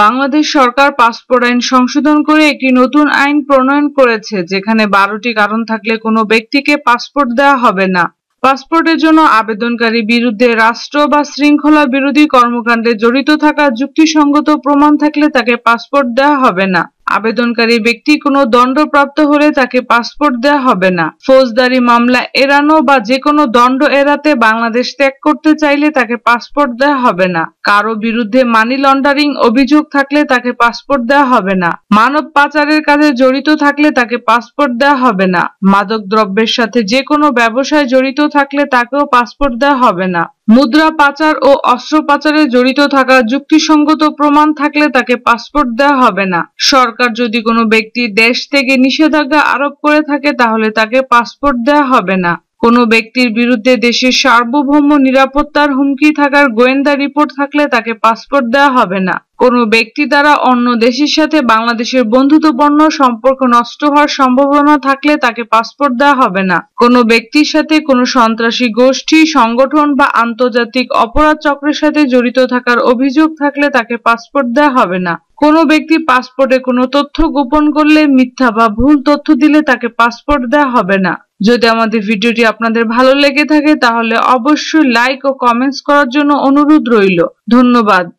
বাংলাদেশ সরকার passport আইন সংশোধন করে একটি নতুন আইন প্রণয়ন করেছে, যেখানে বারোটি কারণ থাকলে কোনো ব্যক্তিকে পাসপোর্ট দেওয়া হবে না। পাসপোর্টের জন্য আবেদনকারী বিরুদ্ধে রাষ্ট্র বা শৃঙ্খলা বিরোধী কর্মকাণ্ডে জড়িত থাকা যুক্তিসঙ্গত প্রমাণ থাকলে তাকে পাসপোর্ট দেওয়া হবে না। আবেদনকারী ব্যক্তি কোনো দণ্ডপ্রাপ্ত হলে তাকে পাসপোর্ট দেওয়া হবে না। ফৌজদারি মামলা এড়ানো বা যে কোনো দণ্ড এড়াতে বাংলাদেশ ত্যাগ করতে চাইলে তাকে পাসপোর্ট দেওয়া হবে না। কারও বিরুদ্ধে মানি লন্ডারিং অভিযোগ থাকলে তাকে পাসপোর্ট দেওয়া হবে না। মানব পাচারের কাজে জড়িত থাকলে তাকে পাসপোর্ট দেওয়া হবে না। মাদক দ্রব্যের সাথে যে কোনো ব্যবসায় জড়িত থাকলে তাকেও পাসপোর্ট দেওয়া হবে না। মুদ্রা পাচার ও অস্ত্র পাচারে জড়িত থাকা যুক্তিসঙ্গত প্রমাণ থাকলে তাকে পাসপোর্ট দেওয়া হবে না। সরকার যদি কোনো ব্যক্তি দেশ থেকে নিষেধাজ্ঞা আরোপ করে থাকে তাহলে তাকে পাসপোর্ট দেওয়া হবে না। কোনো ব্যক্তির বিরুদ্ধে দেশের সার্বভৌম নিরাপত্তার হুমকি থাকার গোয়েন্দা রিপোর্ট থাকলে তাকে পাসপোর্ট দেওয়া হবে না। কোনো ব্যক্তি দ্বারা অন্য দেশের সাথে বাংলাদেশের বন্ধুত্বপূর্ণ সম্পর্ক নষ্ট হওয়ার সম্ভাবনা থাকলে তাকে পাসপোর্ট দেওয়া হবে না। কোনো ব্যক্তির সাথে কোনো সন্ত্রাসী গোষ্ঠী, সংগঠন বা আন্তর্জাতিক অপরাধ চক্রের সাথে জড়িত থাকার অভিযোগ থাকলে তাকে পাসপোর্ট দেওয়া হবে না। কোনো ব্যক্তি পাসপোর্টে কোনো তথ্য গোপন করলে মিথ্যা বা ভুল তথ্য দিলে তাকে পাসপোর্ট দেওয়া হবে না। যদি আমাদের ভিডিওটি আপনাদের ভালো লেগে থাকে, তাহলে অবশ্যই লাইক ও কমেন্টস করার জন্য অনুরোধ রইল। ধন্যবাদ।